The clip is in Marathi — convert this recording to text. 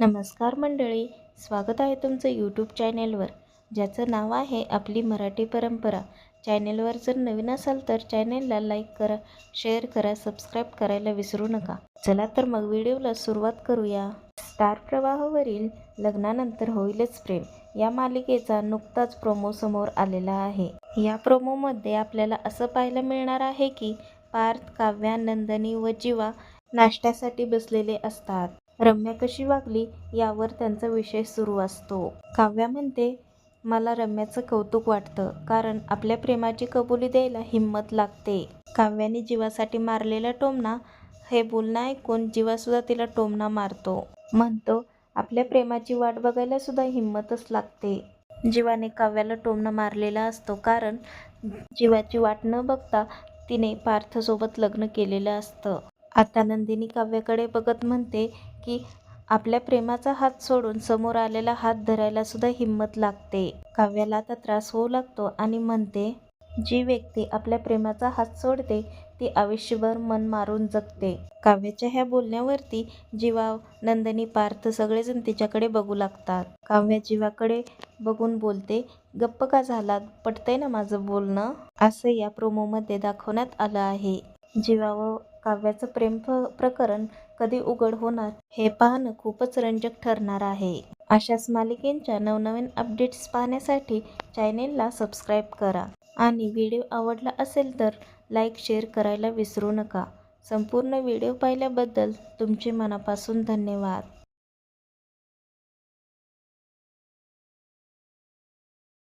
नमस्कार मंडळी स्वागत आहे तुमचं यूट्यूब चॅनेलवर ज्याचं नाव आहे आपली मराठी परंपरा. चॅनेलवर जर नवीन असाल तर चॅनेलला लाईक करा शेअर करा सबस्क्राईब करायला विसरू नका. चला तर मग व्हिडिओला सुरुवात करूया. स्टार प्रवाहावरील लग्नानंतर होईलच प्रेम. या मालिकेचा नुकताच प्रोमो समोर आलेला आहे. या प्रोमोमध्ये आपल्याला असं पाहायला मिळणार आहे की पार्थ काव्या नंदनी व जीवा नाश्त्यासाठी बसलेले असतात. रम्या कशी वागली यावर त्यांचा विषय सुरू असतो. काव्या म्हणते मला रम्याचं कौतुक वाटतं कारण आपल्या प्रेमाची कबुली द्यायला हिंमत लागते. काव्याने जीवासाठी मारलेला टोमणा हे बोलणं ऐकून जीवासुद्धा तिला टोमणा मारतो. म्हणतो आपल्या प्रेमाची वाट बघायला सुद्धा हिंमतच लागते. जीवाने काव्याला टोमना मारलेला असतो कारण जीवाची वाट न बघता तिने पार्थसोबत लग्न केलेलं असतं. आता नंदिनी काव्याकडे बघत म्हणते की आपल्या प्रेमाचा हात सोडून समोर आलेला हात धरायला सुद्धा हिंमत लागते. काव्याला आता त्रास होऊ लागतो आणि म्हणते जी व्यक्ती आपल्या प्रेमाचा हात सोडते ती आयुष्यभर मन मारून जगते काव्याच्या ह्या बोलण्यावरती जीवा नंदिनी पार्थ सगळेजण तिच्याकडे बघू लागतात. काव्या जीवाकडे बघून बोलते गप्प का झालात? पटतंय ना माझं बोलणं? असं या प्रोमोमध्ये दाखवण्यात आलं आहे. जीवा व काव्याचं प्रेम प्रकरण कधी उघड होणार हे पाहणं खूपच रंजक ठरणार आहे. अशाच मालिकेंच्या नवनवीन अपडेट्स पाहण्यासाठी चॅनेलला सबस्क्राईब करा. आणि व्हिडिओ आवडला असेल तर लाईक शेअर करायला विसरू नका. संपूर्ण व्हिडिओ पाहिल्याबद्दल तुमचे मनापासून धन्यवाद.